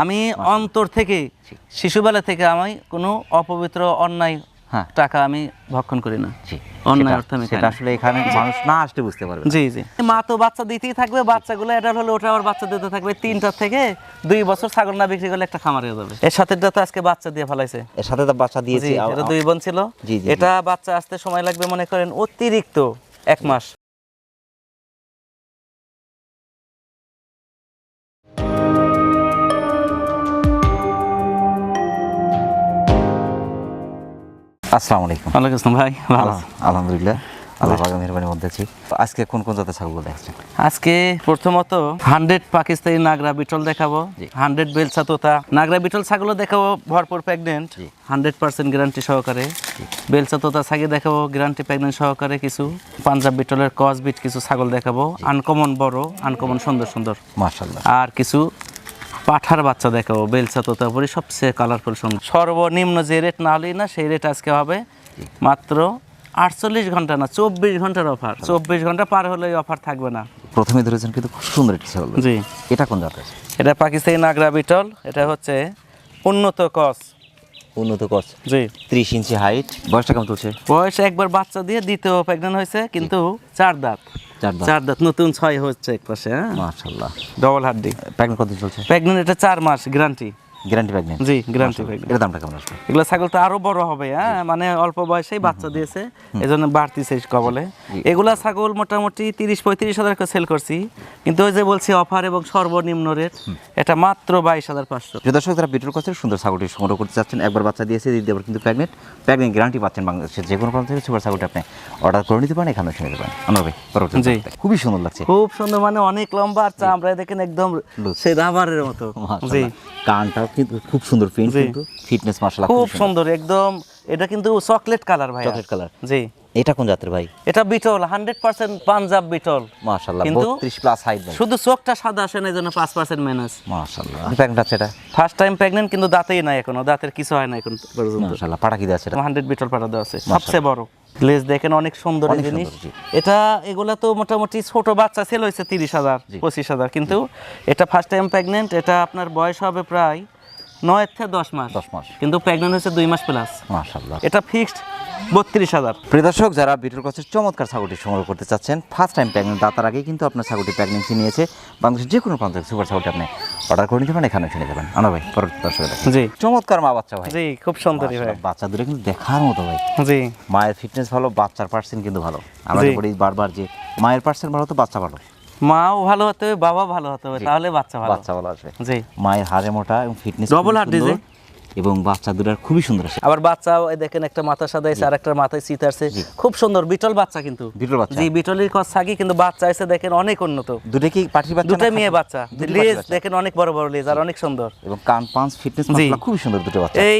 আমি অন্তর থেকে শিশুবেলা থেকে আমি কোনো অপবিত্র অন্যায় হ্যাঁ। টাকা আমি ভক্ষণ করি না। অন্যায় অর্থ আমি সেটা আসলে এখানে মানুষ না আসলে বুঝতে পারবে জি জি। মা তো বাচ্চা দিতেই থাকবে বাচ্চাগুলো এটা হলে ওটা আবার বাচ্চা দিতে থাকবে। তিনটা থেকে দুই বছর ছাগল না বিক্রি করলে একটা খামার হয়ে যাবে। এর সাথে তো আজকে বাচ্চা দিয়ে ফেলাইছে। এর সাথে তো বাচ্চা দিয়েছি। এটা দুই বোন ছিল। এটা বাচ্চা আসতে সময় লাগবে মনে করেন অতিরিক্ত এক মাস। আসসালামু আলাইকুম। ওয়ালাইকুম আসসালাম ভাই ভালো আলহামদুলিল্লাহ আল্লাহ পাকের মেহরবানির মধ্যে আছি। আজকে কোন কোন জাতের ছাগল দেখছেন? আজকে প্রথমত হান্ড্রেড পাকিস্তানি নাগরা বিটল দেখাবো হান্ড্রেড বেলসা তোতা। নাগরা বিটল ছাগলও দেখাবো ভরপুর প্রেগনেন্ট হান্ড্রেড পার্সেন্ট গ্যারান্টি সহকারে। বেলসা তোতা ছাগি দেখাবো গ্যারান্টি প্রেগনেন্ট সহকারে কিছু। পাঞ্জাব বিটলের কস বিট কিছু ছাগল দেখাবো। আনকমন বড় আনকমন সুন্দর সুন্দর। মার্শাল্লাহ আর কিছু পাঠার বাচ্চা দেখাবো বেলসা তোতাপুরি সবচেয়ে কালারফুল সুন্দর সর্বনিম্ন যে রেট না হলেই না সেই রেট আজকে হবে মাত্র আটচল্লিশ ঘণ্টা না চব্বিশ ঘণ্টার অফার চব্বিশ ঘণ্টা পার হলে অফার থাকবে না। প্রথমে ধরেছেন কিন্তু খুব সুন্দর একটি ছাগল। জি। এটা কোন জাতের? এটা পাকিস্তানি নাগরা বিটল এটা হচ্ছে উন্নত কস। উন্নত করছে। জি। ত্রিশ ইঞ্চি হাইট বয়সটা কেমন চলছে? বয়স একবার বাচ্চা দিয়ে দ্বিতীয় প্রেগনেন্ট হয়েছে কিন্তু চার দাঁত। চার দাঁত। নতুন ছয় হচ্ছে এক পাশে হ্যাঁ মার্শাল্লাহ ডবল হাড্ডি প্রেগনেন্ট কতদিন চলছে? প্রেগনেন্ট এটা চার মাস গ্যারান্টি গ্যারান্টি প্যাকেট জি গ্যারান্টি প্রেগনেন্ট এর দামটা কেমন আসবে? এগুলো ছাগল তো আরও বড় হবে হ্যাঁ? মানে অল্প বয়সেই বাচ্চা দিয়েছে এই জন্য বাড়তিছে কবলে। এগুলা ছাগল মোটামুটি তিরিশ পঁয়ত্রিশ হাজার করে সেল করছি। কিন্তু ওই যে বলছি অফার এবং সর্বনিম্ন রেট এটা মাত্র বাইশ হাজার পাঁচশো। প্রিয় দর্শক যারা বিটুল কসের সুন্দর ছাগলটি সংগ্রহ করতে চাচ্ছেন একবার বাচ্চা দিয়েছে দিদি আবার কিন্তু প্রেগনেন্ট প্রেগনেন্ট গ্যারান্টি পাচ্ছেন বাংলাদেশের যে কোনো প্রান্ত থেকে সুপার ছাগলটি আপনি অর্ডার করে নিতে পারেন এখানে শুনে দেবেন আমরা ভাই জি। খুবই সুন্দর লাগছে। খুব সুন্দর মানে অনেক লম্বা আর চামড়া দেখেন একদম লুজ। সে রাবারের মতো। জি। মাশাআল্লাহ। কিন্তু খুব সুন্দর প্রিন্ট কিন্তু। ফিটনেস মার্শাল্লাহ খুব সুন্দর। একদম এটা কিন্তু চকলেট কালার ভাই চকলেট কালার জি। এটা কোন জাতের ভাই? এটা বিটল হান্ড্রেড পার্সেন্ট পাঞ্জাব বিটল। মাশাআল্লাহ 32 প্লাস হাইট শুধু চোখটা সাদা আসে না এই জন্য পাঁচ মাইনাস মাশাআল্লাহ। প্রেগনেন্ট আছে এটা ফার্স্ট টাইম প্রেগনেন্ট কিন্তু দাঁতেই নাই এখনও দাঁতের কিছু হয় না এখন পর্যন্ত। মাশাআল্লাহ পাটা কি আছে এটা? হান্ড্রেড বিটল পাঠা দেওয়া আছে সবচেয়ে বড়। লেজ দেখেন অনেক সুন্দর জিনিস। এটা এগুলা তো মোটামুটি ছোট বাচ্চা সেল হয়েছে তিরিশ হাজার পঁচিশ হাজার। কিন্তু এটা ফার্স্ট টাইম প্রেগনেন্ট এটা আপনার বয়স হবে প্রায় নয় থেকে দশ মাস। 10 মাস। কিন্তু প্রেগনেন্ট হয়েছে দুই মাস প্লাস এটা ফিক্সড বত্রিশ হাজার। প্রিয় দর্শক যারা বিটুল চমৎকার ছাগলটি সংগ্রহ করতে চাচ্ছেন ফার্স্ট টাইম দাতার আগেই কিন্তু আপনার ছাগলটি নিয়েছে। বাংলাদেশের যে কোনো প্রান্ত সুপার ছাগলটি আপনি অর্ডার করে নিতে পারেন এখানে শুনে ভাই পরবর্তী দর্শক জি। চমৎকার মা বাচ্চা ভাই। জি খুব সুন্দরী ভাই। বাচ্চা দুটো কিন্তু দেখার মতো ভাই। জি। মায়ের ফিটনেস ভালো বাচ্চার পার্সেন্ট কিন্তু ভালো। আমরা জি। বলি বারবার যে মায়ের পার্সেন্ট ভালো তো বাচ্চা ভালো। মাও ভালো হতে হবে বাবা ভালো হতে হবে তাহলে বাচ্চা ভালো। বাচ্চা ভালো আসবে জি। মায়ের হাড়ে মোটা এবং ফিটনেস ডবল হাড় যে। এবং বাচ্চা দুটার খুবই সুন্দর আসে। আবার বাচ্চা ওই দেখেন একটা মাথা সাদা আছে আর একটা মাথায় চিত আছে খুব সুন্দর বিটল বাচ্চা কিন্তু। বিটল বাচ্চা। জি বিটলের কস থাকি কিন্তু বাচ্চা এসে দেখেন অনেক উন্নত। দুটো কি পাঠির বাচ্চা দুটো মেয়ে বাচ্চা। লেজ দেখেন অনেক বড় বড় লেজ আর অনেক সুন্দর। এবং কান পাঁচ ফিটনেস জি। খুবই সুন্দর দুটো বাচ্চা। এই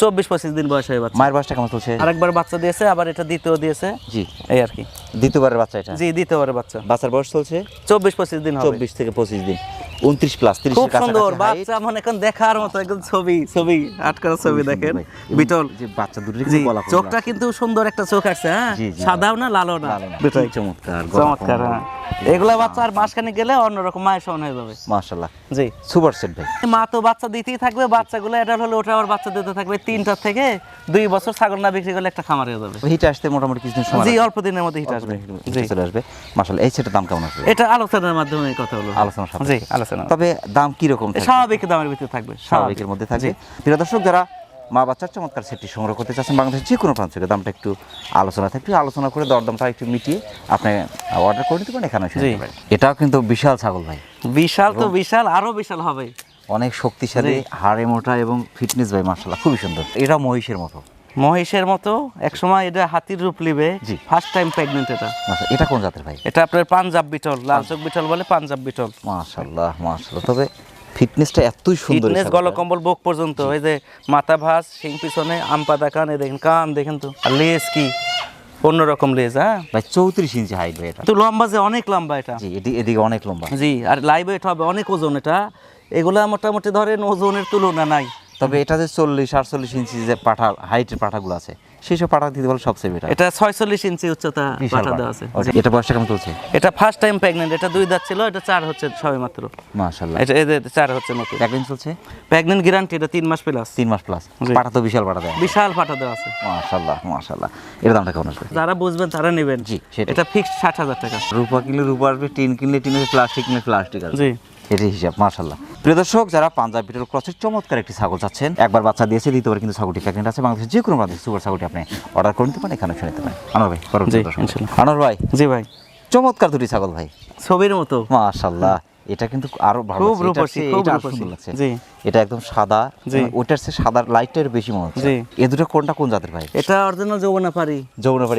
চব্বিশ পঁচিশ দিন বয়স হয়ে বাচ্চা মায়ের বয়সটা কেমন চলছে? আরেকবার বাচ্চা দিয়েছে আবার এটা দ্বিতীয় দিয়েছে। জি। এই আর কি। দ্বিতীয়বারের বাচ্চা এটা? জি দ্বিতীয়বারে বাচ্চা। বাচ্চার বয়স চলছে? চব্বিশ পঁচিশ দিন হবে। চব্বিশ থেকে পঁচিশ দিন। উনত্রিশ প্লাস তিরিশ খুব সুন্দর বাচ্চা মনে করেন দেখার মতো একদম ছবি ছবি আটকানো ছবি দেখেন বিটল। যে বাচ্চা দুটো চোখটা কিন্তু সুন্দর একটা চোখ আছে হ্যাঁ। সাদাও না লালও না। দুটোই চমৎকার চমৎকার হ্যাঁ। এগুলা বাচ্চা আর মাসখানে গেলে অন্যরকম মায়ের সমান হয়ে যাবে। মাশাআল্লাহ। জি। সুপার সেট ভাই। মা তো বাচ্চা দিতেই থাকবে বাচ্চাগুলো এটা হলে ওটা আবার বাচ্চা দিতে থাকবে। তিনটা থেকে দুই বছর ছাগল না বিক্রি করলে একটা খামার হয়ে যাবে। হিট আসতে মোটামুটি কিছুদিন সময় জি অল্প দিনের মধ্যে হিট আসবে। জি। চলে আসবে। মাশাআল্লাহ এই সেটের দাম কেমন আসবে? এটা আলোচনার মাধ্যমে কথা হলো আলোচনার সাথে। জি আলোচনা। তবে দাম কি রকম স্বাভাবিক দামের ভিতরে থাকবে স্বাভাবিকের মধ্যে থাকবে। প্রিয় দর্শক যারা মা বাচ্চার চমৎকার সেটটি সংগ্রহ করতে চাচ্ছেন বাংলাদেশের যে কোনো প্রান্ত থেকে দামটা একটু আলোচনা থাকবে। আলোচনা করে দরদামটা একটু মিটিয়ে আপনি অর্ডার করে নিতে পারেন এখানে। এটাও কিন্তু বিশাল ছাগল ভাই। বিশাল তো বিশাল আরও বিশাল হবে। অনেক শক্তিশালী হাড়ে মোটা এবং ফিটনেস ভাই মার্শাল্লাহ খুবই সুন্দর। এটা মহিষের মতো। মহিষের মতো একসময় এটা হাতির রূপ নিবে। জি। ফার্স্ট টাইম প্রেগনেন্ট এটা। মাশাআল্লাহ, এটা কোন জাতের ভাই? এটা আপনার পাঞ্জাব বিটল লাল চোখ বিটল বলে পাঞ্জাব বিটল। মাশাল্লাহ মাশাল্লাহ তবে ফিটনেসটা এতই সুন্দর ফিটনেস। গলকম্বল বুক পর্যন্ত এই যে মাথা ভাস শিং পিছনে আম পাতা কান এই দেখেন কান দেখেন তো। আর লেজ কি? অন্যরকম লেজ হ্যাঁ? ভাই চৌত্রিশ ইঞ্চি হাইট ভাই এটা। তো লম্বা যে অনেক লম্বা এটা। জি এদি- এদিকে অনেক লম্বা। জি আর লাইভ ওয়েট হবে অনেক ওজন এটা। এগুলা মোটামুটি ধরেন ওজনের তুলনা নাই। তবে এটা যে চল্লিশ আটচল্লিশ ইঞ্চি যে পাঠা হাইটের পাঠাগুলো আছে সেই সব পাঠা দিতে বলে সবচেয়ে বেটার এটা ছয়চল্লিশ ইঞ্চি উচ্চতা পাঠা দেওয়া আছে। এটা বয়সটা কেমন চলছে? এটা ফার্স্ট টাইম প্রেগনেন্ট এটা দুই দাঁত ছিল এটা চার হচ্ছে সবে মাত্র। মাশাল্লাহ এটা এদের চার হচ্ছে নতুন। একদিন চলছে? প্রেগনেন্ট গ্যারান্টি এটা তিন মাস প্লাস তিন মাস প্লাস। পাঠা তো বিশাল পাঠা দেয়। বিশাল পাঠা দেওয়া আছে। মাশাল্লাহ মাশাল্লাহ এর দামটা কেমন আসবে? যারা বুঝবেন তারা নেবেন। জি। এটা ফিক্সড ষাট হাজার টাকা। রূপা কিনলে রূপা আসবে টিন কিনলে টিন প্লাস্টিক কিনলে প্লাস্টিক আসবে। জি। এটাই হিসাব মাশাল্লাহ প্রিয় দর্শক যারা পাঞ্জাব বিটল ক্রসের চমৎকার একটি ছাগল চাচ্ছেন একবার বাচ্চা দিয়েছে দ্বিতীয়বার কিন্তু ছাগলটি প্রেগনেন্ট আছে। বাংলাদেশের যে কোনো বাংলাদেশ সুপার ছাগলটি আপনি অর্ডার করে নিতে পারেন এখানে শুনে নিতে পারেন। আনোয়ার ভাই। আনোয়ার ভাই জি ভাই। চমৎকার দুটি ছাগল ভাই। ছবির মতো। মাশাল্লাহ এটা কিন্তু আরও ভালো খুব রূপসী খুব রূপসী। লাগছে। জি। এটা একদম সাদা মানে ওটার চেয়ে সাদা লাইটের বেশি মনে হচ্ছে। এ দুটো কোনটা কোন জাতের ভাই? এটা অরিজিনাল যৌবনা পারি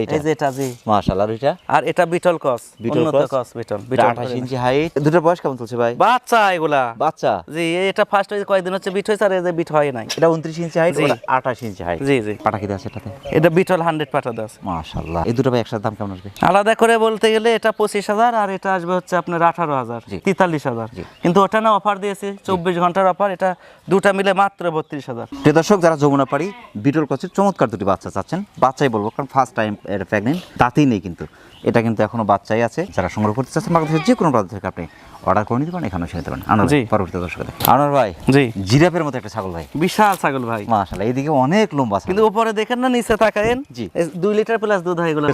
এটা? এই যে এটা জি। মাশাআল্লাহ এটা? আর এটা বিটল কস উন্নত কস বিটল বিটল 28 ইঞ্চি হাইট দুটো বয়স কেমন চলছে ভাই? বাচ্চা এগুলা। বাচ্চা? জি এটা ফার্স্ট হয়েছে কয়েকদিন হচ্ছে বিট হয়েছে আর এই যে বিট হয় নাই। এটা 29 ইঞ্চি হাইট এটা 28 ইঞ্চি হাইট জি জি। পাটা কি দাস এটাতে? এটা বিটল 100 পাটা দাস। মাশাআল্লাহ। এই দুটো ভাই একসাথে দাম কেমন আসবে? আলাদা করে বলতে গেলে এটা 25000 আর এটা আসবে হচ্ছে আপনার 18000 জি। 43 পঁয়ত্রিশ হাজার। কিন্তু ওটা না অফার দিয়েছে চব্বিশ ঘণ্টার অফার এটা দুটা মিলে মাত্র বত্রিশ হাজার। প্রিয় দর্শক যারা যমুনা পাড়ি বিটল কচের চমৎকার দুটি বাচ্চা চাচ্ছেন বাচ্চাই বলব কারণ ফার্স্ট টাইম এটা প্রেগনেন্ট তাতেই নেই কিন্তু। এটা কিন্তু এখনও বাচ্চাই আছে যারা সংগ্রহ করতে চাচ্ছেন বাংলাদেশের যে কোনো প্রান্ত থেকে আপনি অর্ডার করে নিতে পারেন পারেন। আনোয়ার জি। ভাই, পরবর্তী দর্শক আনোয়ার ভাই। জি। জিরাফের মতো একটা ছাগল ভাই। বিশাল ছাগল ভাই। এইদিকে অনেক লম্বা কিন্তু উপরে দেখেন না নিচে তাকায়েন। জি। এই দুই লিটার প্লাস দুধ হয় এগুলো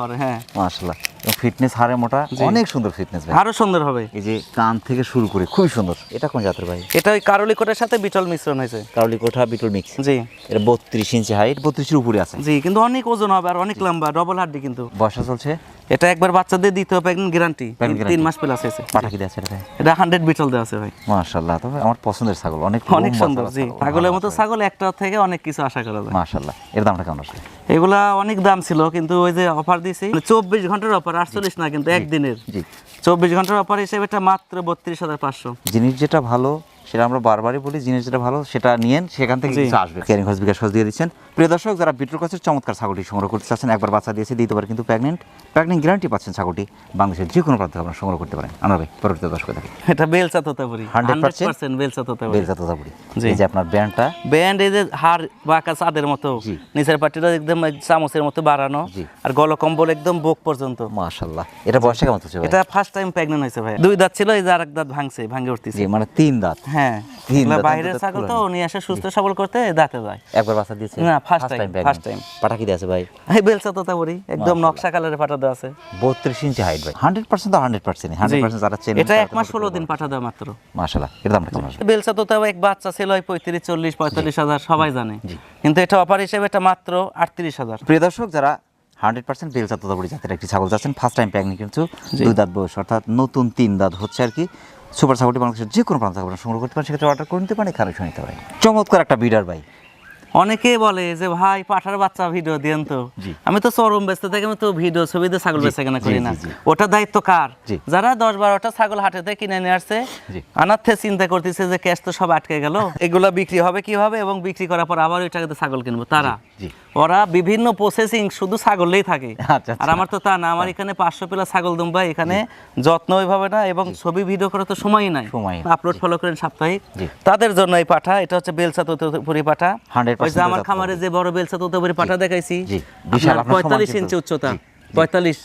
হরে হ্যাঁ। মাশাল্লাহ ফিটনেস হারে মোটা অনেক সুন্দর ফিটনেস ভাই। আরও সুন্দর হবে। এই যে কান থেকে শুরু করে খুবই সুন্দর। এটা কোন জাতের ভাই? এটা ওই কারলি কোটের সাথে বিটল মিশ্রণ হয়েছে। কারলি কোঠা বিটল মিক্স। জি। এটা বত্রিশ ইঞ্চি হাইট বত্রিশের উপরে আছে। জি কিন্তু অনেক ওজন হবে আর অনেক লম্বা ডবল হাড্ডি কিন্তু। বয়সটা চলছে? এটা একবার বাচ্চাদের দিতে হবে একদম গ্যারান্টি তিন মাস প্লাস আছে। পাটা কি আছে এটা হান্ড্রেড বিটল দেওয়া আছে ভাই। মাশাল্লাহ তবে আমার পছন্দের ছাগল অনেক অনেক সুন্দর জি। ছাগলের মতো ছাগল একটা থেকে অনেক কিছু আশা করা যায়। মাশাল্লাহ এর দামটা কেমন আসলে? এগুলা অনেক দাম ছিল কিন্তু ওই যে অফার দিয়েছি চব্বিশ ঘণ্টার অফার আটচল্লিশ না কিন্তু একদিনের। জি। চব্বিশ ঘণ্টার অফার হিসেবে এটা মাত্র বত্রিশ হাজার পাঁচশো। জিনিস যেটা ভালো সেটা আমরা বারবারই বলি জিনিস যেটা ভালো সেটা নিয়েন সেখান থেকে কিছু আসবে। কেয়ারিং খরচ বিকাশ খরচ দিয়ে দিচ্ছেন। প্রিয় দর্শক যারা বিট্রুর কাছে চমৎকার ছাগলটি সংগ্রহ করতে চাচ্ছেন একবার বাচ্চা দিয়েছে দ্বিতীয়বার কিন্তু প্রেগনেন্ট প্রেগনেন্ট গ্যারান্টি পাচ্ছেন ছাগলটি। বাংলাদেশের যে কোনো প্রান্ত থেকে আপনারা সংগ্রহ করতে পারেন। ভাই পরবর্তী দর্শক দেখে এটা বেলচা তোতাপুরি 100% হান্ড্রেড পার্সেন্ট বেলচা তোতাপুরি বেলচা তোতাপুরি। এই যে আপনার ব্র্যান্ডটা ব্যান্ড এই যে হাড় বাঁকা চাঁদের মতো। নিচের পাটিটা একদম চামচের মতো বাড়ানো। আর গলকম্বল একদম বুক পর্যন্ত। মাশাল্লাহ এটা বয়সটা কেমন এটা ফার্স্ট টাইম প্রেগনেন্ট হয়েছে ভাই দুই দাঁত ছিল এই যে আরেক দাঁত ভাঙছে ভাঙে উঠতেছে। মানে তিন দাঁত। হ্যাঁ বাইরের ছাগল তো উনি এসে সুস্থ সবল করতে দাঁতে যায়। একবার বাচ্চা দিয়েছে। না, first time, first time। পাটা কি আছে ভাই? এই বেলচা তোতাপুরি একদম নকশা কালারের পাঠা দেওয়া আছে। বত্রিশ ইঞ্চি হাইট ভাই। হান্ড্রেড পার্সেন্ট তো হান্ড্রেড পার্সেন্ট হান্ড্রেড জি। পার্সেন্ট যারা চেন এটা এক মাস ষোলো দিন পাঠা দেওয়া মাত্র। মাশাল্লাহ এর দামটা কেমন আসবে বেলচা তো তাও এক বাচ্চা ছিল ওই পঁয়ত্রিশ চল্লিশ পঁয়তাল্লিশ হাজার সবাই জানে। কিন্তু এটা অফার হিসেবে এটা মাত্র আটত্রিশ হাজার। প্রিয় দর্শক যারা হান্ড্রেড পার্সেন্ট বেলচা তোতাপুরি জাতের একটি ছাগল। যাচ্ছেন ফার্স্ট টাইম প্যাকনি কিন্তু দুই দাঁত বয়স অর্থাৎ নতুন তিন দাঁত হচ্ছে আর কি। সুপার ছাগলটি বাংলাদেশের যে কোনো প্রান্ত আপনারা সংগ্রহ করতে পারেন। সেক্ষেত্রে অর্ডার করে নিতে পারেন এখানে শুনতে নিতে পারেন। চমৎকার একটা বিডার ভাই। অনেকেই বলে যে ভাই পাঠার বাচ্চা ভিডিও দেন তো। আমি তো চরম ব্যস্ত থেকে আমি তো ভিডিও ছবিতে ছাগল বেচা কেনা করি না। ওটা দায়িত্ব কার? যারা দশ বারোটা ছাগল হাটেতে কিনে নিয়ে আসছে। আনার থেকে চিন্তা করতেছে যে ক্যাশ তো সব আটকে গেল এগুলা বিক্রি হবে কীভাবে? এবং বিক্রি করার পর আবার ওই টাকাতে ছাগল কিনবো। তারা ওরা বিভিন্ন প্রসেসিং শুধু ছাগলেই থাকে। আচ্ছা, আর আমার তো তা না আমার এখানে পাঁচশো পিলা ছাগল দুম্বা এখানে যত্ন ওইভাবে না এবং ছবি ভিডিও করার তো সময়ই নাই। সময় আপলোড ফলো করেন সাপ্তাহিক। তাদের জন্য এই পাঠা এটা হচ্ছে বেলসা তোতপুরি পাঠা। 100% ওই যে আমার খামারে যে বড় বেলসা তোতপুরি পাঠা দেখাইছি। পঁয়তাল্লিশ। ইঞ্চি উচ্চতা। পঁয়তাল্লিশ।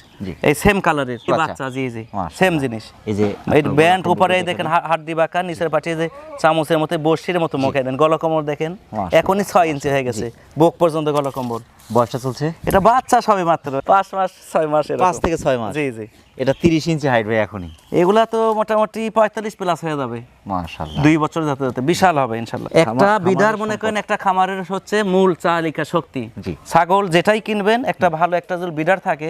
এই সেম কালারের। বাচ্চা। জি জি। সেম জিনিস। এই যে এই ব্যান্ড উপরে দেখেন হাড্ডি বাঁকা নিচের পাঠিয়ে যে চামচের মতো বর্ষির মতো মুখে দেন। গলকম্বর দেখেন। এখনই ছয় ইঞ্চি হয়ে গেছে। বুক পর্যন্ত গলকম্বল। বয়সটা চলছে? এটা বাচ্চা সবে মাত্র। পাঁচ মাস ছয় মাস পাঁচ থেকে ছয় মাস। জি জি। এটা তিরিশ ইঞ্চি হাইট ভাই এখনই। এগুলা তো মোটামুটি পঁয়তাল্লিশ প্লাস হয়ে যাবে। মাশাল্লাহ দুই বছর যাতে যাতে বিশাল হবে ইনশাল্লাহ একটা বিধার মনে করেন একটা খামারের হচ্ছে মূল চালিকা শক্তি। জি। ছাগল যেটাই কিনবেন একটা ভালো একটা যদি বিডার থাকে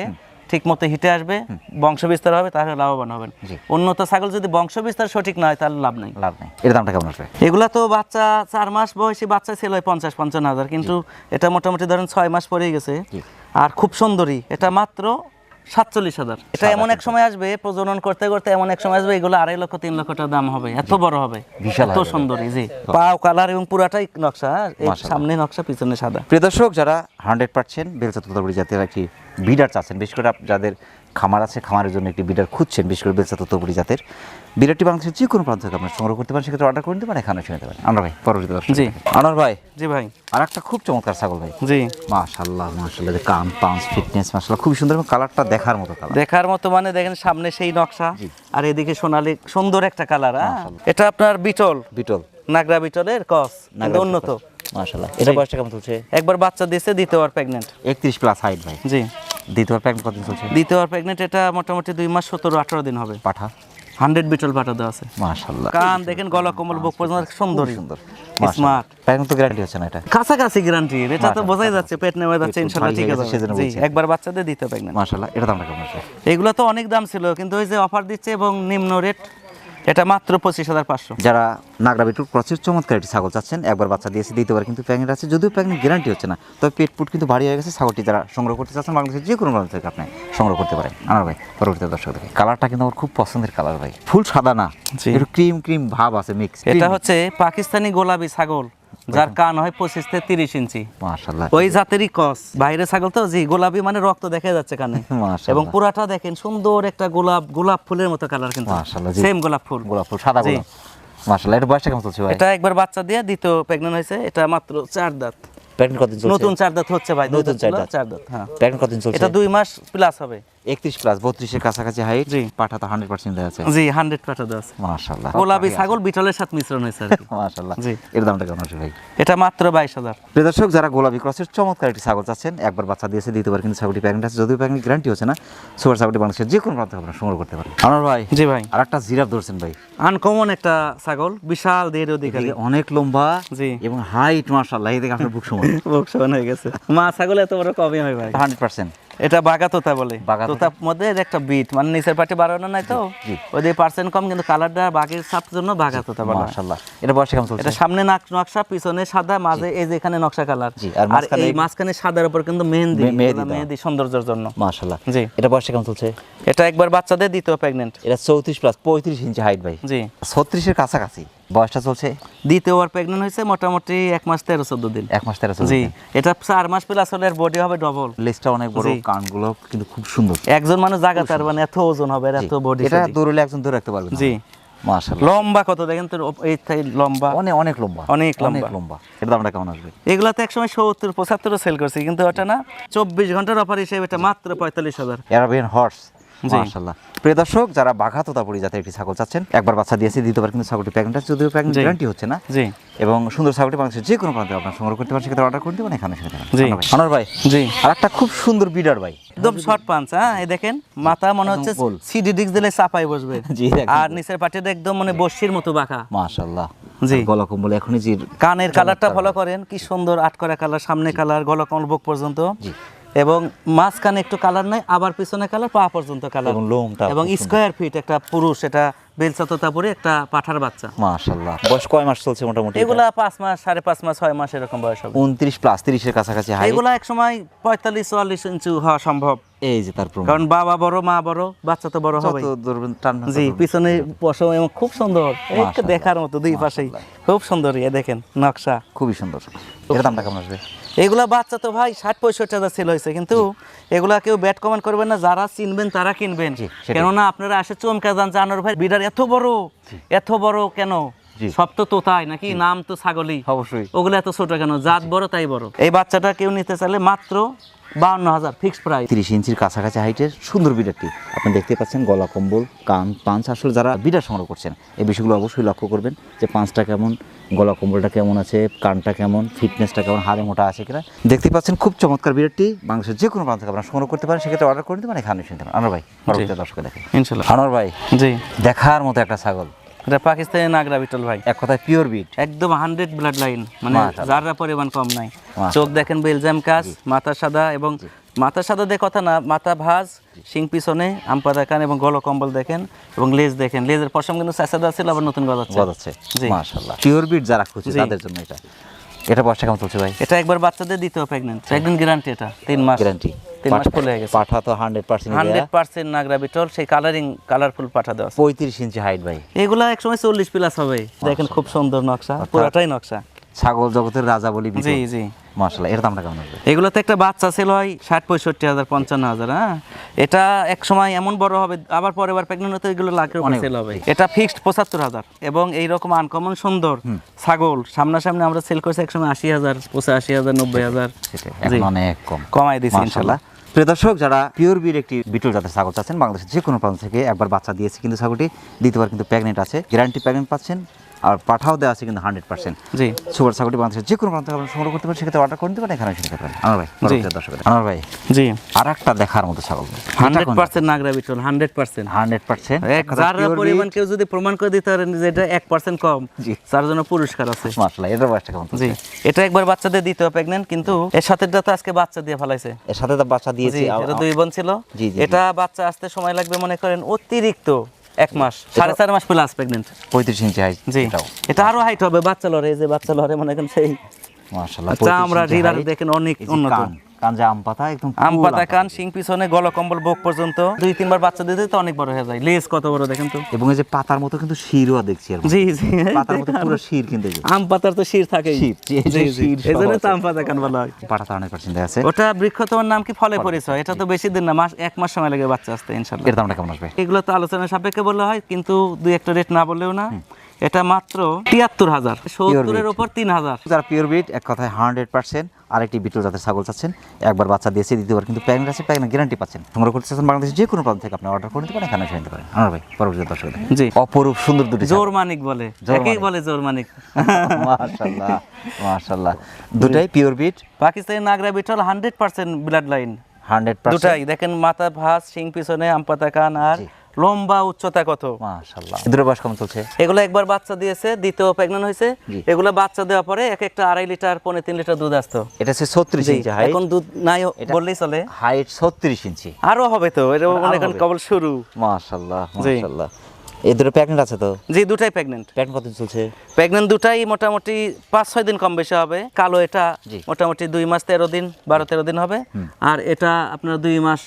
ঠিক মতো হিটে আসবে বংশ বিস্তার হবে তাহলে লাভবান হবেন। উন্নত ছাগল যদি বংশ বিস্তার সঠিক না হয় তাহলে লাভ নেই। লাভ নেই। এর দামটা কেমন আসবে? এগুলা তো বাচ্চা চার মাস বয়সী বাচ্চা ছিল পঞ্চাশ পঞ্চান্ন হাজার কিন্তু এটা মোটামুটি ধরেন ছয় মাস পরেই গেছে। আর খুব সুন্দরী এটা মাত্র সাতচল্লিশ হাজার। এটা এমন এক সময় আসবে প্রজনন করতে করতে এমন এক সময় আসবে এগুলো আড়াই লক্ষ তিন লক্ষ টাকা দাম হবে এত বড় হবে। এত সুন্দরী জি। পাও কালার এবং পুরাটাই নকশা সামনে নকশা পিছনে সাদা। প্রিয় দর্শক যারা হান্ড্রেড পার্সেন্ট বেলচা তোতাপুরি জাতের একটি বিডার চাচ্ছেন। বিশেষ করে যাদের খামার আছে খামারের জন্য একটি বিডার খুঁজছেন বিশেষ করে বেলসা তত্ত্বপুরি জাতের। বিডারটি বাংলাদেশের যে কোনো প্রান্ত থেকে আপনার সংগ্রহ করতে পারেন সেক্ষেত্রে অর্ডার করে নিতে পারেন এখানে শুনে নিতে পারেন। ভাই পরবর্তী জি। আনোয়ার ভাই জি ভাই। আর একটা খুব চমৎকার ছাগল ভাই। জি। মাশাল্লাহ মাশাল্লাহ কান পাঁচ ফিটনেস মাশাল্লাহ খুবই সুন্দর এবং কালারটা দেখার মতো কালার দেখার মতো মানে দেখেন সামনে সেই নকশা আর এদিকে সোনালি সুন্দর একটা কালার মাশাআল্লাহ। এটা আপনার বিটল। বিটল। নাগরা বিটলের কস উন্নত। মাশাল্লাহ এটা বয়সটা কেমন চলছে? একবার বাচ্চা দিয়েছে দ্বিতীয়বার প্রেগনেন্ট একত্রিশ প্লাস হাইট ভাই। জি। দ্বিতীয় প্যাকেট কতদিন চলছে? দ্বিতীয়বার প্রেগনেন্ট এটা মোটামুটি দুই মাস সতেরো আঠারো দিন হবে। পাঠা? হান্ড্রেড বিটল পাঠা দেওয়া আছে। মাশাল্লাহ কান দেখেন গলা কমল বুক পর্যন্ত সুন্দর। সুন্দর স্মার্ট তো গ্যারান্টি হচ্ছে না এটা। কাছাকাছি গ্যারান্টি এটা তো বোঝাই যাচ্ছে পেট নেমে যাচ্ছে ভারী ঠিক আছে। জি। একবার বাচ্চাদের দিতে প্রেগনেন্ট মাশাল্লাহ এটা দামটা কেমন আছে? এগুলো তো অনেক দাম ছিল কিন্তু ওই যে অফার দিচ্ছে এবং নিম্ন রেট এটা মাত্র পঁচিশ হাজার পাঁচশো। যারা নাগরা বিটুর প্রচুর চমৎকার একটি ছাগল চাচ্ছেন একবার বাচ্চা দিয়েছে দ্বিতীয়বার কিন্তু প্যাকেট আছে। যদিও প্যাকেট গ্যারান্টি হচ্ছে না তবে পেট পুট কিন্তু ভারী হয়ে গেছে। ছাগলটি যারা সংগ্রহ করতে চাচ্ছেন বাংলাদেশের যে কোনো গ্রাম থেকে আপনি সংগ্রহ করতে পারেন। আমার ভাই পরবর্তী দর্শক দেখে কালারটা কিন্তু আমার খুব পছন্দের কালার ভাই। ফুল সাদা না। একটু ক্রিম ক্রিম ভাব আছে মিক্স এটা হচ্ছে পাকিস্তানি গোলাপি ছাগল। যার কান হয় পঁচিশ থেকে তিরিশ ইঞ্চি। ওই জাতেরই কস। বাইরে ছাগল তো জি গোলাপি মানে রক্ত দেখা যাচ্ছে কানে। এবং পুরাটা দেখেন সুন্দর একটা গোলাপ গোলাপ ফুলের মতো কালার কিন্তু। সেম গোলাপ ফুল। গোলাপ ফুল সাদা। গোলাপ। এটা বয়সটা কেমন চলছে ভাই? এটা একবার বাচ্চা দিয়ে দ্বিতীয় প্রেগনেন্ট হয়েছে এটা মাত্র চার দাঁত। প্যাকেট কতদিন চলছে? নতুন চার দাঁত হচ্ছে ভাই নতুন চার দাঁত। চার দাঁত হ্যাঁ। কতদিন চলছে? এটা দুই মাস প্লাস হবে। একত্রিশ প্লাস বত্রিশের কাছাকাছি হাইট জি। পাঠা তো হান্ড্রেড পার্সেন্ট আছে। জি হান্ড্রেড পাঠা দেওয়া আছে। মাশাল্লাহ গোলাপি ছাগল বিটলের সাথে মিশ্রণ হয়েছে আর কি। মাশাল্লাহ জি। এর দামটা কেমন আছে ভাই? এটা মাত্র বাইশ হাজার। প্রিয় দর্শক যারা গোলাপি ক্রসের চমৎকার একটি ছাগল চাচ্ছেন একবার বাচ্চা দিয়েছে দ্বিতীয়বার কিন্তু ছাগলটি প্যাকেট আছে। যদিও প্যাকেট গ্যারান্টি হচ্ছে না সুপার ছাগলটি বাংলাদেশের যে কোনো প্রান্ত আপনারা সংগ্রহ করতে পারেন। আমার ভাই। জি ভাই। আর একটা জিরাফ ধরছেন ভাই। আনকমন একটা ছাগল বিশাল দেহের অধিকারী। অনেক লম্বা জি। এবং হাইট মাশাল্লাহ এই দেখে আপনার বুক সময় বুক সমান হয়ে গেছে। মা ছাগল এত বড় কমই হয় ভাই? হান্ড্রেড পার্সেন্ট এটা বাঘা তোতা বলে। বাঘা তোতা। তোতার মধ্যে একটা বিট মানে নিচের পাটি বাড়ানো নাই তো? জি। ওদের পার্সেন্ট কম কিন্তু কালারটা বাঘের সাপ জন্য বাঘা তোতা বলা। মাশাল্লাহ এটা বয়সে কেমন চলছে? এটা সামনে নাক নকশা পিছনে সাদা মাঝে এই যে এখানে নকশা কালার আর এই মাঝখানে সাদার উপর কিন্তু মেহেদি মেহেদি সৌন্দর্যের জন্য। মাশাল্লাহ জি। এটা বয়সে কেমন চলছে? এটা একবার বাচ্চাদের দ্বিতীয় প্রেগনেন্ট এটা চৌত্রিশ প্লাস পঁয়ত্রিশ ইঞ্চি হাইট ভাই। জি। ছত্রিশের কাছাকাছি। বয়সটা চলছে? দ্বিতীয়বার প্রেগনেন্ট হয়েছে মোটামুটি এক মাস তেরো চোদ্দ দিন। এক মাস তেরো জি এটা চার মাস প্লাস হলে বডি হবে ডবল লেজটা অনেক বড়। কানগুলো কিন্তু খুব সুন্দর। একজন মানুষ জায়গা তার মানে এত ওজন হবে এত বডি এটা দৌড়লে একজন ধরে রাখতে পারবে জি। লম্বা কত দেখেন তো লম্বা। অনেক অনেক লম্বা। অনেক লম্বা। লম্বা দামটা কেমন আসবে? এগুলা তো একসময় সত্তর পঁচাত্তরও সেল করছি কিন্তু ওটা না চব্বিশ ঘণ্টার অফার হিসেবে এটা মাত্র পঁয়তাল্লিশ হাজার। Arabian horse. মাশাআল্লাহ। প্রিয় দর্শক যারা বাঘা তোতাপুরি জাতের একটি ছাগল চাচ্ছেন একবার বাচ্চা দিয়েছে দ্বিতীয়বার কিন্তু ছাগলটি প্যাকেট যদিও প্যাকেট গ্যারান্টি হচ্ছে না। জি। এবং সুন্দর ছাগলটি বাংলাদেশের যে কোনো প্রান্তে আপনার সংগ্রহ করতে পারেন সেক্ষেত্রে অর্ডার করতে পারেন এখানে সেখানে জি। অনর ভাই জি। আর একটা খুব সুন্দর বিডার ভাই। একদম শর্ট পাঞ্চ হ্যাঁ? এই দেখেন মাথা মনে হচ্ছে সিডি ডিক্স দিলে চাপাই বসবে। জি, আর নিচের পাটিটা একদম মানে বর্ষির মতো বাঁকা। মাশাআল্লাহ। জি। গলা এখনই যে কানের কালারটা ফলো করেন কি সুন্দর আট করা কালার সামনে কালার গলা কমল বুক পর্যন্ত। জি। এবং মাঝখানে একটু কালার নাই আবার পিছনে কালার পা পর্যন্ত কালার এবং এবং স্কোয়ার ফিট একটা পুরুষ এটা তোতাপুরে একটা পাঠার বাচ্চা। মাশাআল্লাহ। বয়স কয় মাস চলছে মোটামুটি এগুলা পাঁচ মাস সাড়ে পাঁচ মাস ছয় মাস এরকম বয়স হবে। উনত্রিশ প্লাস তিরিশের কাছাকাছি এগুলা এক সময় পঁয়তাল্লিশ চুয়াল্লিশ ইঞ্চি হওয়া সম্ভব। এই যে তার প্রমাণ। কারণ বাবা বড় মা বড় বাচ্চা তো বড় হবে জি পিছনে পশম এবং খুব সুন্দর। দেখার মতো দুই পাশেই। খুব সুন্দর এ দেখেন নকশা। খুবই সুন্দর। এর দামটা কেমন আসবে? এগুলা বাচ্চা তো ভাই ষাট পঁয়ষট্টি হাজার সেল হয়েছে কিন্তু এগুলা কেউ ব্যাট কমেন্ট করবেন না যারা চিনবেন তারা কিনবেন। কেননা আপনারা আসে চমকা যান জানোর ভাই বিডার এত বড়? এত বড় কেন। সব তো তাই নাকি? নাম তো ছাগলই। অবশ্যই। ওগুলো এত ছোট কেন? জাত বড় তাই বড়? এই বাচ্চাটা কেউ নিতে চাইলে মাত্র বাউন্ন হাজার ফিক্স প্রাইস তিরিশ ইঞ্চির কাছাকাছি হাইটের সুন্দর বিডারটি আপনি দেখতে পাচ্ছেন গলা কম্বল কান পাঞ্চ। আসলে যারা বিরাট সংগ্রহ করছেন এই বিষয়গুলো অবশ্যই লক্ষ্য করবেন যে পাঁচটা কেমন গলা কম্বলটা কেমন আছে কানটা কেমন ফিটনেসটা কেমন হাড়ে মোটা আছে কিনা দেখতে পাচ্ছেন খুব চমৎকার বিডারটি বাংলাদেশের যে কোনো প্রান্ত থেকে আপনারা সংগ্রহ করতে পারেন সেক্ষেত্রে অর্ডার করে দিতে পারেন এখানে শুনতে পারেন। আনোয়ার ভাই পরবর্তী দর্শক দেখে ইনশাল্লাহ আনোয়ার ভাই জি। দেখার মতো একটা ছাগল। এটা পাকিস্তানি নাগরা বিটল ভাই। এক কথায় পিওর বিট একদম হান্ড্রেড ব্লাড লাইন মানে। যারা পরিমাণ কম নাই। চোখ দেখেন বেলজাম কাজ মাথা সাদা এবং মাথা সাদা দিয়ে কথা না মাথা ভাঁজ শিং পিছনে আমপা দেখান এবং গল কম্বল দেখেন এবং লেজ দেখেন। লেজের পশম কিন্তু ছিল আবার নতুন গজাচ্ছে। মাশাআল্লাহ। পিওর বিট যারা খুঁজছে তাদের জন্য এটা। এটা বয়সটা কেমন চলছে ভাই? এটা একবার বাচ্চাদের প্রেগনেন্ট একদিন গ্যারান্টি এটা তিন মাস। গ্যারান্টি তিন মাস ফুল হয়ে গেছে। পাঠা তো hundred percent hundred percent Nagra Beetal সেই কালারিং কালারফুল পাঠা দেওয়া পঁয়ত্রিশ ইঞ্চি হাইট ভাই। এগুলা একসময় চল্লিশ প্লাস হবে। দেখেন খুব সুন্দর নকশা পুরাটাই নকশা। ছাগল জগতের রাজা বলি জি জি। মাশাল্লাহ এর দামটা কেমন আসবে? এগুলোতে একটা বাচ্চা সেল হয় ষাট পঁয়ষট্টি হাজার পঞ্চান্ন হাজার হ্যাঁ? এটা এক সময় এমন বড় হবে আবার পরের বার প্রেগনেন্ট হতে এগুলো লাখের সেল হবে। এটা ফিক্সড পঁচাত্তর হাজার এবং এইরকম আনকমন সুন্দর ছাগল সামনাসামনি আমরা সেল করছি একসময় আশি হাজার পঁচাশি হাজার নব্বই হাজার। অনেক কম। কমাই মাশাল্লাহ ইনশাল্লাহ। প্রিয় দর্শক যারা পিওর বির একটি বিটল জাতের ছাগল চাচ্ছেন বাংলাদেশের যে কোনো প্রান্ত থেকে একবার বাচ্চা দিয়েছে কিন্তু ছাগলটি দ্বিতীয়বার কিন্তু প্রেগনেন্ট আছে। গ্যারান্টি প্রেগনেন্ট পাচ্ছেন। আর পাঠাও দেওয়া আছে কিন্তু হান্ড্রেড পার্সেন্ট জি। সুপার ছাগলটি বাংলাদেশের যে কোনো প্রান্ত আপনারা সংগ্রহ করতে পারেন সেক্ষেত্রে অর্ডার করে দিতে পারেন এখানে এসে নিতে পারেন আমার ভাই দর্শক আমার ভাই জি। আর একটা দেখার মতো ছাগল। Hundred percent Nagra Beetal hundred percent hundred percent যার পরিমাণ কেউ যদি প্রমাণ করে দিতে পারেন যে এটা এক পার্সেন্ট কম জি। তার জন্য পুরস্কার আছে। মাসাল্লাহ এটার বয়সটা কেমন জি। এটা একবার বাচ্চাদের দ্বিতীয় প্রেগনেন্ট কিন্তু এর সাথে তো আজকে বাচ্চা দিয়ে ফেলাইছে। এর সাথে তো বাচ্চা দিয়েছি। এটা দুই বোন ছিল। এটা বাচ্চা আসতে সময় লাগবে মনে করেন অতিরিক্ত এক মাস সাড়ে চার মাস প্লাস প্রেগনেন্ট পঁয়ত্রিশ ইঞ্চি হাইট জি। এটা আরও হাইট হবে বাচ্চা লড়ে যে বাচ্চা লড়ে মনে করেন সেই মাশাল্লাহ চামড়া রিরার দেখেন অনেক উন্নত। কান আম পাতা একদম আম পাতা কান শিং পিছনে গলা কম্বল বুক পর্যন্ত। দুই তিনবার বাচ্চা দিতে তো অনেক বড় হয়ে যায়। লেজ কত বড় দেখেন তো। এবং এই যে পাতার মতো কিন্তু শিরও দেখছি জি জি। পাতার মতো পুরো শির কিন্তু আম পাতার তো শির থাকেই। শির, জি, জি জি, জি। শির সহ এই জন্য তো আম পাতা কান বলা হয়। পাটা তো অনেক পার্সেন্ট আছে। ওটা বৃক্ষ তোমার নাম কি? ফলে পরিচয়। এটা তো বেশি দিন না মাস এক মাস সময় লাগে বাচ্চা আসতে এর দামটা কেমন আসবে? এগুলো তো আলোচনা সাপেক্ষে বললে হয় কিন্তু দুই একটা রেট না বললেও না। এটা মাত্র তিয়াত্তর হাজার। সত্তরের ওপর তিন হাজার। যারা পিওর বিট এক কথায় হান্ড্রেড পার্সেন্ট আরেকটি বিটল জাতের ছাগল চাচ্ছেন একবার বাচ্চা দিয়েছে দ্বিতীয়বার কিন্তু প্যাকেট আছে প্যাকেট গ্যারান্টি পাচ্ছেন। সংগ্রহ করতে চাচ্ছেন বাংলাদেশের যে কোনো প্রান্ত থেকে আপনি অর্ডার করে নিতে পারেন এখানে নিতে পারেন আমার ভাই পরবর্তী দর্শক জি। অপরূপ সুন্দর দুটি জোর মানিক বলে একেই বলে জোর মানিক মাশাল্লাহ মাশাল্লাহ দুটাই pure bit Pakistani Nagra Beetal hundred percent blood line hundred দুটাই দেখেন মাথা ভাস শিং পিছনে আম পাতা কান আর। লম্বা উচ্চতা কত? মাশাল্লাহ দুটো বয়স কেমন চলছে। এগুলো একবার বাচ্চা দিয়েছে দ্বিতীয় প্রেগনেন্ট হয়েছে। এগুলো বাচ্চা দেওয়ার পরে এক একটা আড়াই লিটার পৌনে তিন লিটার দুধ আসতো। এটা হচ্ছে ছত্রিশ ইঞ্চি এখন দুধ নাই বললেই চলে। হাইট ছত্রিশ ইঞ্চি। আরও হবে তো এটা মনে কেবল শুরু। মাশাল্লাহ জি। মাশাল্লাহ এই দুটো প্যাকেট আছে তো? জি দুটাই প্রেগনেন্ট প্যাকেট কতদিন চলছে? প্রেগনেন্ট দুটাই মোটামুটি পাঁচ ছয় দিন কম বেশি হবে। কালো এটা। মোটামুটি দুই মাস তেরো দিন বারো তেরো দিন হবে। আর এটা আপনার দুই মাস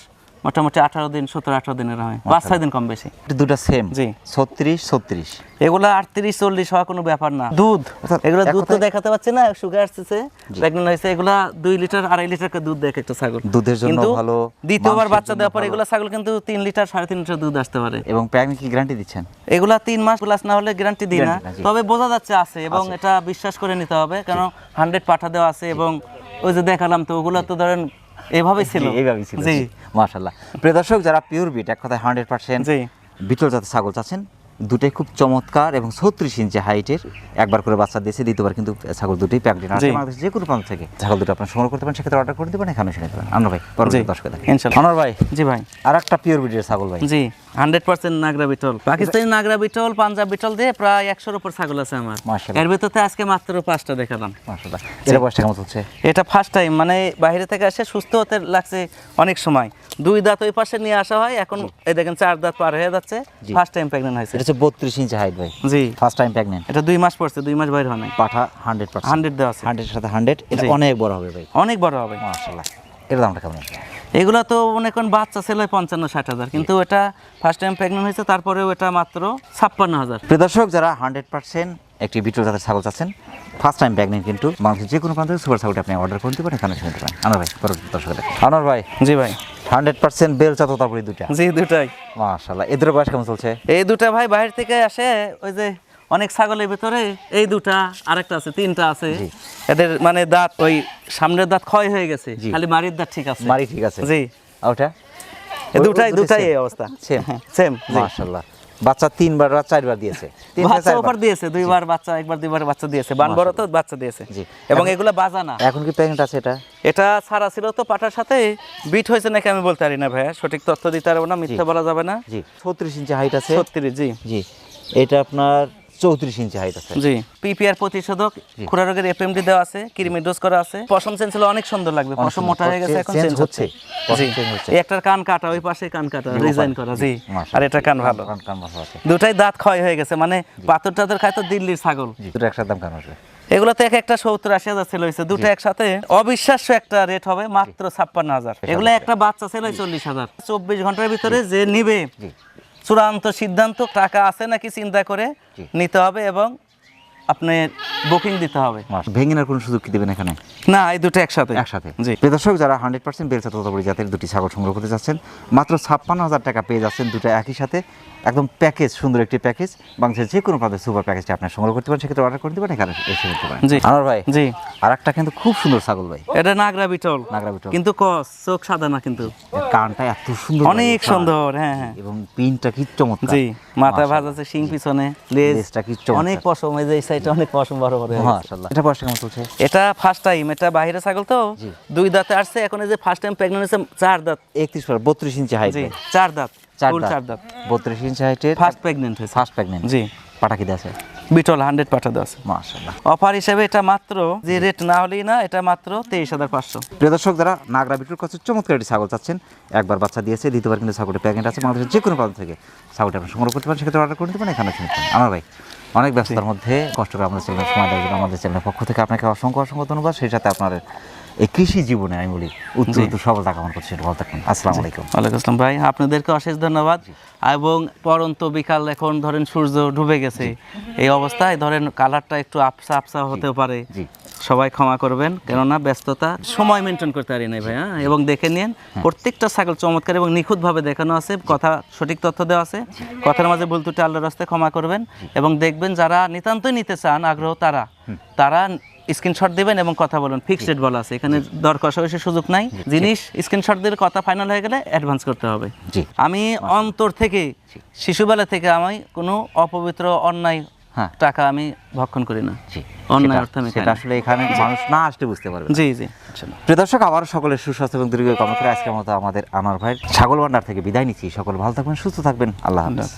মোটামুটি আঠারো দিন সতেরো আঠারো দিনের হয়। পাঁচ ছয় দিন কম বেশি। দুটো সেম জি। ছত্রিশ ছত্রিশ। এগুলো আটত্রিশ চল্লিশ হওয়া কোনো ব্যাপার না। দুধ। এগুলো দুধ তো দেখাতে পাচ্ছি না সুগার আসতেছে। প্রেগনেন্ট হয়েছে এগুলা দুই লিটার আড়াই লিটার দুধ দেয় একটা ছাগল। দুধের জন্য ভালো, দ্বিতীয়বার বাচ্চা দেওয়ার পর এগুলো ছাগল কিন্তু তিন লিটার সাড়ে তিন লিটার দুধ আসতে পারে। এবং প্যাকেট কি গ্যারান্টি দিচ্ছেন? এগুলা তিন মাস প্লাস না হলে গ্যারান্টি দিই না। তবে বোঝা যাচ্ছে আছে এবং এটা বিশ্বাস করে নিতে হবে কারণ হান্ড্রেড পাঠা দেওয়া আছে এবং ওই যে দেখালাম তো ওগুলো তো ধরেন এভাবেই ছিল? এইভাবেই ছিল জি। প্রিয় দর্শক যারা পিওর বিট এক কথায় হান্ড্রেড পার্সেন্ট জি। বিটল জাতের ছাগল চাচ্ছেন দুটাই খুব চমৎকার এবং ছত্রিশ ইঞ্চি হাইটের একবার করে বাচ্চা দিয়েছে দ্বিতীয়বার কিন্তু ছাগল দুটোই আছে বাংলাদেশ যে কোনো প্রান্ত থেকে ছাগল দুটো আপনার সংগ্রহ করতে পারেন সেক্ষেত্রে অর্ডার করে দিবেন এখানে শুনে দেবেন পারেন ভাই পরবর্তী দর্শক ভাই জি ভাই। আর একটা পিওর বিটের ছাগল ভাই। জি। Hundred percent Nagra Beetal. Pakistani Nagra Beetal Punjab Beetal দিয়ে প্রায় একশোর উপর ছাগল আছে আমার। এর ভিতরে আজকে মাত্র পাঁচটা দেখালাম এটা বয়সটা কেমন চলছে? এটা ফার্স্ট টাইম মানে বাইরে থেকে এসে সুস্থ হতে লাগছে অনেক সময়। দুই দাঁত ওই পাশে নিয়ে আসা হয় এখন এই দেখেন চার দাঁত পার হয়ে যাচ্ছে। ফার্স্ট টাইম প্রেগনেন্ট হয়েছে। এটা হচ্ছে বত্রিশ ইঞ্চি হাইট ভাই। জি। ফার্স্ট টাইম প্রেগনেন্ট এটা দুই মাস পড়ছে দুই মাস বাইরে হয় পাঠা হান্ড্রেড হান্ড্রেড দেওয়া আছে। হান্ড্রেডের সাথে হান্ড্রেড এটা অনেক বড় হবে ভাই। অনেক বড় হবে। মাশাল্লাহ এর দামটা কেমন আছে এগুলো তো মনে করেন বাচ্চা ছেলে পঞ্চান্ন ষাট হাজার। কিন্তু এটা ফার্স্ট টাইম প্রেগনেন্ট হয়েছে তারপরেও এটা মাত্র ছাপ্পান্ন হাজার। প্রিয় দর্শক যারা হান্ড্রেড পার্সেন্ট একটি বিটল জাতের ছাগল চাচ্ছেন ফার্স্ট টাইম প্রেগনেন্ট কিন্তু বাংলাদেশের যে কোনো প্রান্ত থেকে সুপার ছাগলটি আপনি অর্ডার করে দিতে পারেন এখানে শুনতে পারেন। আনোয়ার ভাই দেখেন। আনোয়ার ভাই জি ভাই। হান্ড্রেড পার্সেন্ট বেল চাতো তারপরে দুইটা। জি দুটাই মাশাল্লাহ এদের বয়স কেমন চলছে? এই দুটা ভাই বাইরে থেকে আসে ওই যে অনেক ছাগলের ভিতরে এই দুটা আরেকটা আছে তিনটা আছে। এদের মানে দাঁত ওই সামনের দাঁত ক্ষয় হয়ে গেছে খালি মারির দাঁত ঠিক আছে। মারি ঠিক আছে। জি। ওটা? এই দুটাই দুটাই এই অবস্থা। Same? সেম মাশাল্লাহ বাচ্চা তিনবার বা চারবার দিয়েছে। বাচ্চা। ওপর দিয়েছে দুইবার বাচ্চা একবার দুইবার বাচ্চা দিয়েছে। বান বড় তো বাচ্চা দিয়েছে। জি। এবং এগুলা বাজানা এখন কি প্রেগনেন্ট আছে এটা? এটা ছাড়া ছিল তো পাটার সাথে। বিট হয়েছে নাকি আমি বলতে পারি না ভাইয়া। সঠিক তথ্য দিতে পারব না মিথ্যা বলা যাবে না। জি। ছত্রিশ ইঞ্চি হাইট আছে। ছত্রিশ জি। জি। এটা আপনার চৌত্রিশ ইঞ্চি হাইট আছে। জি। পিপিআর প্রতিষেধক খুরা রোগের এফএমডি দেওয়া আছে কৃমি ডোজ করা আছে। পশম চেঞ্জ হলে অনেক সুন্দর লাগবে পশম মোটা হয়ে গেছে এখন চেঞ্জ হচ্ছে? জি। একটার কান কাটা ওই পাশে কান কাটা ডিজাইন করা জি। আর এটা কান ভালো। কান কান ভালো আছে। দুটাই দাঁত ক্ষয় হয়ে গেছে মানে পাথর টাথর খায় তো দিল্লির ছাগল। দুটো একসাথে দাম কেমন আসবে। এগুলোতে এক একটা সত্তর আশি হাজার ছেলে হয়েছে দুটো একসাথে অবিশ্বাস্য একটা রেট হবে মাত্র ছাপ্পান্ন হাজার। এগুলো একটা বাচ্চা ছেলে চল্লিশ হাজার। চব্বিশ ঘণ্টার ভিতরে যে নিবে জি। চূড়ান্ত সিদ্ধান্ত টাকা আছে নাকি চিন্তা করে নিতে হবে এবং আপনি বুকিং দিতে হবে। ভেঙে নেওয়ার কোনো সুযোগ কি দেবেন এখানে? না এই দুটো একসাথে। একসাথে। জি। দর্শক যারা হান্ড্রেড পার্সেন্ট বেলসা তোতাপুরি জাতের দুটি ছাগল সংগ্রহ করতে যাচ্ছেন মাত্র ছাপ্পান্ন হাজার টাকা পেয়ে যাচ্ছেন দুটো একই সাথে। একদম প্যাকেজ সুন্দর একটি প্যাকেজ বাংলাদেশের যে কোনো প্রান্তে সুপার প্যাকেজটা আপনি সংগ্রহ করতে পারেন সেক্ষেত্রে অর্ডার করতে পারেন এখানে এসে নিতে পারেন। জি। আমার ভাই জি। আর একটা কিন্তু খুব সুন্দর ছাগল ভাই। এটা নাগরা বিটল। নাগরা বিটল। কিন্তু কস চোখ সাদা না কিন্তু। কানটা এত সুন্দর অনেক সুন্দর হ্যাঁ হ্যাঁ। এবং পিনটা কি চমৎকার। জি মাথা। ভাজ আছে শিং পিছনে লেজটা কি চমৎকার। অনেক পশম এই যে এই অনেক পশম বড় বড় মাশাআল্লাহ। এটা বয়স কেমন চলছে? এটা ফার্স্ট টাইম এটা বাইরে ছাগল তো। দুই দাঁতে আসছে এখন এই যে ফার্স্ট টাইম প্রেগনেন্ট হয়েছে চার দাঁত। একত্রিশ পর বত্রিশ ইঞ্চি হাইট চার দাঁত চার দাঁত। চার দাঁত। বত্রিশ ইঞ্চি হাইটের ফার্স্ট প্রেগনেন্ট হয়েছে। ফার্স্ট প্রেগনেন্ট জি। পাটা কি আছে? বিটল হান্ড্রেড পাঠাতে আছে। মাশাআল্লাহ। অফার হিসেবে এটা মাত্র যে রেট না হলেই না এটা মাত্র তেইশ হাজার পাঁচশো। প্রিয় দর্শক যারা নাগরা বিটুর কাছে চমৎকার একটি ছাগল চাচ্ছেন। একবার বাচ্চা দিয়েছে দ্বিতীয়বার কিন্তু প্যাকেট আছে বাংলাদেশের যে কোনো প্রান্ত থেকে। ছাগলটা আপনি সংগ্রহ করতে পারেন সেক্ষেত্রে অর্ডার করে দিতে পারেন এখানে শুনতে পারেন। আমার ভাই। অনেক ব্যস্ততার মধ্যে কষ্ট করে আমাদের চ্যানেল সময় দেওয়ার জন্য আমাদের চ্যানেলের পক্ষ থেকে আপনাকে অসংখ্য অসংখ্য ধন্যবাদ। সেই সাথে আপনার এই কৃষি জীবনে আমি বলি উচ্চ উচ্চ সফলতা কামনা করছি ভালো থাকুন আসসালামু আলাইকুম। ওয়ালাইকুম আসসালাম। ভাই আপনাদেরকে অশেষ ধন্যবাদ। এবং পরন্ত বিকাল এখন ধরেন সূর্য ডুবে গেছে। এই অবস্থায় ধরেন কালারটা একটু আপসা আপসা হতে পারে। সবাই ক্ষমা করবেন কেননা ব্যস্ততা সময় মেনটেন করতে পারি নাই ভাই হ্যাঁ এবং দেখে নিন প্রত্যেকটা ছাগল চমৎকার এবং নিখুঁতভাবে দেখানো আছে কথা সঠিক তথ্য দেওয়া আছে। কথার মাঝে ভুল ত্রুটি আল্লাহর রাস্তায় ক্ষমা করবেন এবং দেখবেন যারা নিতান্তই নিতে চান আগ্রহ তারা। তারা স্ক্রিনশট দিবেন এবং কথা বলুন। ফিক্সড রেট বলা আছে এখানে দর কষাকষির সুযোগ নাই। জিনিস স্ক্রিনশট দিয়ে কথা ফাইনাল হয়ে গেলে অ্যাডভান্স করতে হবে। আমি অন্তর থেকে শিশুবেলা থেকে আমি কোনো অপবিত্র অন্যায় হ্যাঁ। টাকা আমি ভক্ষণ করি না। অন্যায় অর্থ আমি সেটা আসলে এখানে মানুষ না আসলে বুঝতে পারবে জি জি ইনশাল্লাহ। প্রিয় দর্শক আবার সকলের সুস্বাস্থ্য এবং দীর্ঘ কামনা করে আজকের মতো আমাদের আমার ভাই ছাগল ভান্ডার থেকে বিদায় নিচ্ছি। সকল ভালো থাকবেন সুস্থ থাকবেন। আল্লাহ হাফেজ।